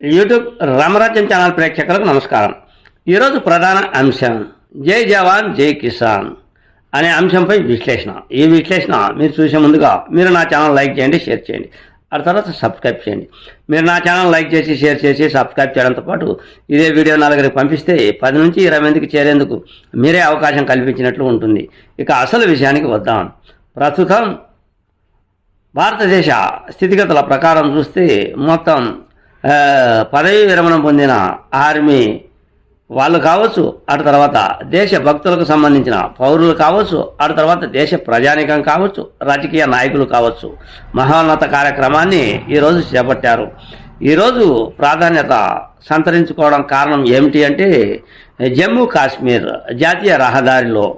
YouTube రామరాజ్యం channel ప్రేక్షకులకు నమస్కారం. ఈరోజు ప్రధాన అంశం జై జవాన్ జై కిసాన్ అనే అంశంపై విశ్లేషణ. ఈ విశ్లేషణ మీరు చూసే ముందుగా మీరు నా ఛానల్ లైక్ చేయండి షేర్ చేయండి. ఆ తర్వాత సబ్స్క్రైబ్ చేయండి. మీరు నా ఛానల్ లైక్ చేసి షేర్ చేసి సబ్స్క్రైబ్ చేయడంతో పాటు ఇదే వీడియో నలుగురికి పంపిస్తే పది నుంచి ఇరవై మందికి చేరేందుకు మీరే అవకాశం కల్పించినట్లు ఉంటుంది. ఇక అసలు విషయానికి వద్దాం. ప్రస్తుతం భారతదేశ స్థితిగతుల ప్రకారం చూస్తే మొత్తం పదవీ విరమణ పొందిన ఆర్మీ వాళ్ళు కావచ్చు అటు తర్వాత దేశ భక్తులకు సంబంధించిన పౌరులు కావచ్చు అటు తర్వాత దేశ ప్రజానికం కావచ్చు రాజకీయ నాయకులు కావచ్చు మహోన్నత కార్యక్రమాన్ని ఈరోజు చేపట్టారు. ఈరోజు ప్రాధాన్యత సంతరించుకోవడం కారణం ఏమిటి అంటే జమ్మూ కాశ్మీర్ జాతీయ రహదారిలో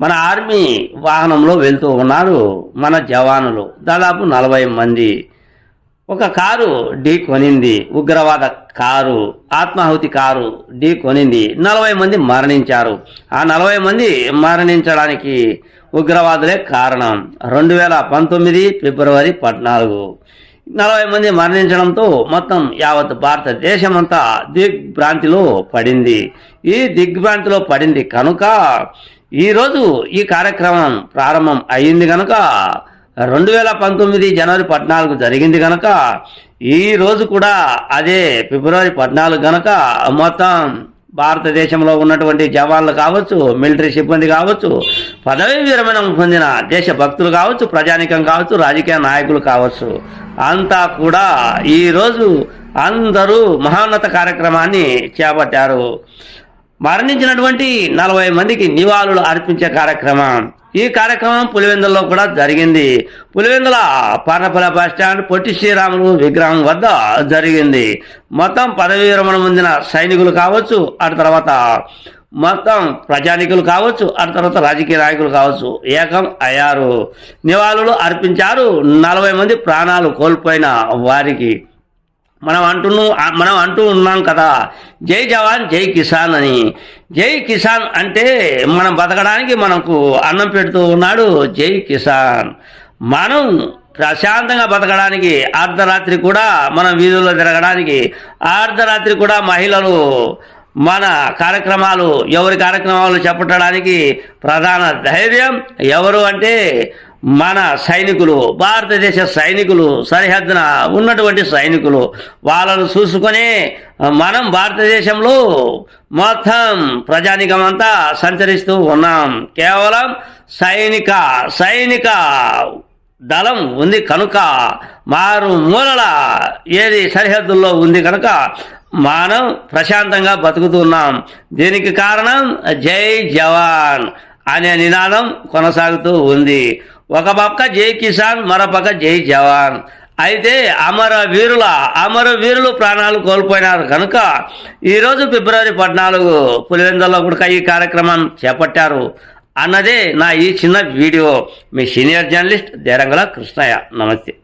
మన ఆర్మీ వాహనంలో వెళ్తూ ఉన్నారు మన జవానులు. దాదాపు నలభై మంది ఒక కారు ఢీ కొనింది ఉగ్రవాద కారు ఆత్మాహుతి కారు ఢీ కొనింది. నలభై మంది మరణించారు. ఆ నలభై మంది మరణించడానికి ఉగ్రవాదులే కారణం. రెండు వేల పంతొమ్మిది ఫిబ్రవరి పద్నాలుగు. నలభై మంది మరణించడంతో మొత్తం యావత్ భారతదేశమంతా దిగ్భ్రాంతిలో పడింది. ఈ దిగ్భ్రాంతిలో పడింది కనుక ఈరోజు ఈ కార్యక్రమం ప్రారంభం అయ్యింది కనుక రెండు వేల పంతొమ్మిది జనవరి పద్నాలుగు జరిగింది కనుక ఈ రోజు కూడా అదే ఫిబ్రవరి పద్నాలుగు కనుక మొత్తం భారతదేశంలో ఉన్నటువంటి జవాన్లు కావచ్చు మిలిటరీ సిబ్బంది కావచ్చు పదవీ విరమణ పొందిన దేశ భక్తులు కావచ్చు ప్రజానికం కావచ్చు రాజకీయ నాయకులు కావచ్చు అంతా కూడా ఈరోజు అందరూ మహోన్నత కార్యక్రమాన్ని చేపట్టారు. మరణించినటువంటి నలభై మందికి నివాళులు అర్పించే కార్యక్రమం. ఈ కార్యక్రమం పులివెందులలో కూడా జరిగింది. పులివెందుల పార్నపల బస్ స్టాండ్ పొట్టి శ్రీరాములు విగ్రహం వద్ద జరిగింది. మొత్తం పదవీ విరమణ పొందిన సైనికులు కావచ్చు అటు తర్వాత మొత్తం ప్రజానికులు కావచ్చు అటు తర్వాత రాజకీయ నాయకులు కావచ్చు ఏకం అయ్యారు. నివాళులు అర్పించారు. నలభై మంది ప్రాణాలు కోల్పోయిన వారికి మనం అంటున్నాం మనం అంటూ ఉన్నాం కదా. జై జవాన్ జై కిసాన్ అని. జై కిసాన్ అంటే మనం బతకడానికి మనకు అన్నం పెడుతూ ఉన్నాడు జై కిసాన్. మనం ప్రశాంతంగా బతకడానికి అర్ధరాత్రి కూడా మనం వీధుల్లో తిరగడానికి అర్ధరాత్రి కూడా మహిళలు మన కార్యక్రమాలు ఎవరి కార్యక్రమాలు చెప్పడానికి ప్రధాన ధైర్యం ఎవరు అంటే మన సైనికులు భారతదేశ సైనికులు సరిహద్దున ఉన్నటువంటి సైనికులు వాళ్ళను చూసుకొని మనం భారతదేశంలో మొత్తం ప్రజానికమంతా సంచరిస్తూ ఉన్నాం. కేవలం సైనిక సైనిక దళం ఉంది కనుక మారు మూలల ఏది సరిహద్దుల్లో ఉంది కనుక మనం ప్రశాంతంగా బతుకుతున్నాం దీనికి కారణం జై జవాన్ అనే నినాదం కొనసాగుతూ ఉంది. ఒక పక్క జై కిసాన్ మరోపక్క జై జవాన్. అయితే అమర వీరుల అమర వీరులు ప్రాణాలు కోల్పోయినారు. కనుక ఈరోజు ఫిబ్రవరి పద్నాలుగు పులివెందుల్లో కూడా ఈ కార్యక్రమం చేపట్టారు. అన్నదే నా ఈ చిన్న వీడియో. మీ సీనియర్ జర్నలిస్ట్ దేరంగల కృష్ణయ్య. నమస్తే.